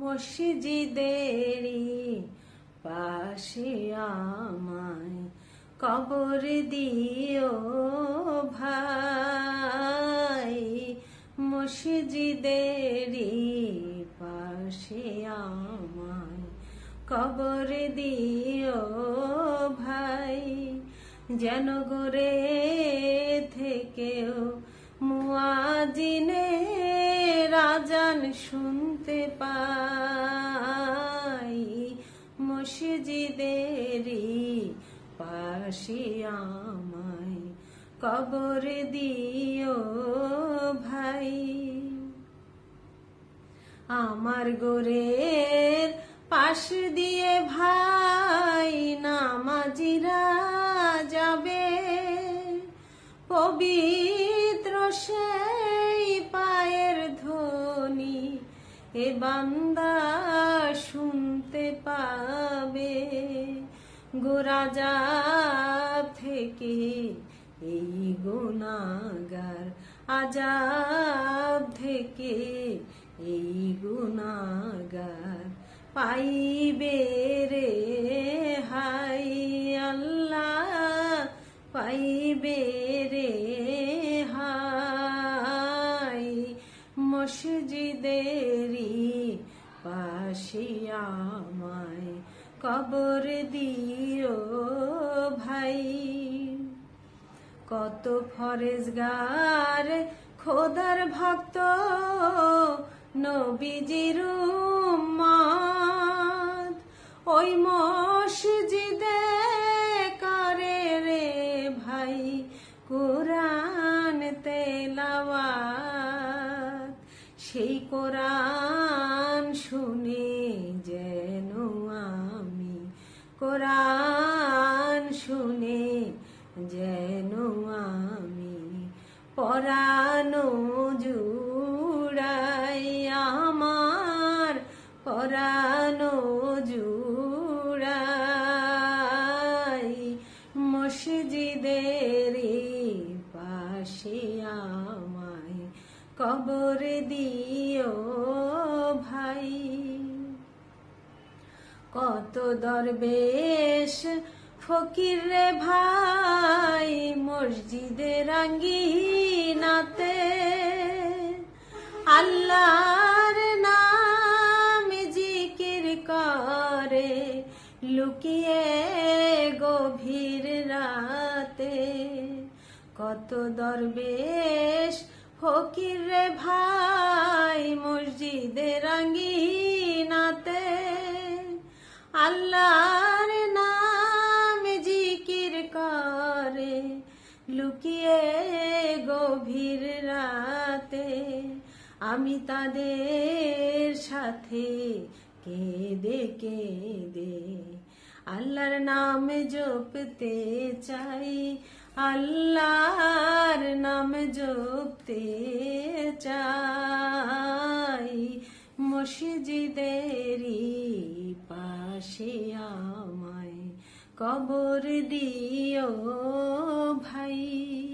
মসজিদেরই পাশে আমায় কবর দিও ভাই। মসজিদেরই পাশে আমায় কবর দিও ভাই। যেন গোরে থেকেও মুয়াজিনে রাজান শুনতে পাই মসজিদেরই পাশে আমায় কবর দিও ভাই। আমার গোরের পাশ দিয়ে ভাই নামাজিরা যাবে পবিত্র এ বান্দা শুনতে পাবে গোরাজা থেকে এই গুণাগার আজাব থেকে এই গুণাগার। পাইবে রে হাই আল্লাহ, পাইবে রে মসজিদেরই পাশে আমায় কবর দিও ভাই। কত ফরেজগার, খোদার ভক্ত, নবীজির উম্মত। ওই মসজিদে করে রে ভাই, কোরআন তেলাওয়াত সেই কোরআন শুনে যেন আমি, কোরআন শুনে যেন আমি পরানো জুড়াই আমার, পরানো জুড়াই মসজিদেরই পাশে কবর দিও ভাই। কত দরবেশ ফকির রে ভাই মসজিদের আঙ্গিনাতে আল্লাহর নাম জিকির করে লুকিয়ে গভীর রাতে। কত দরবেশ ফকির রে ভাই মসজিদের আঙ্গিনাতে আল্লাহর নাম জিকির করে, লুকিয়ে গভীর রাতে আমি তাদের সাথে কেঁদে কেঁদে আল্লাহর নাম জপতে চাই। আল্লাহর নাম জপতে চাই। মসজিদেরই পাশে আমায় কবর দিও ভাই।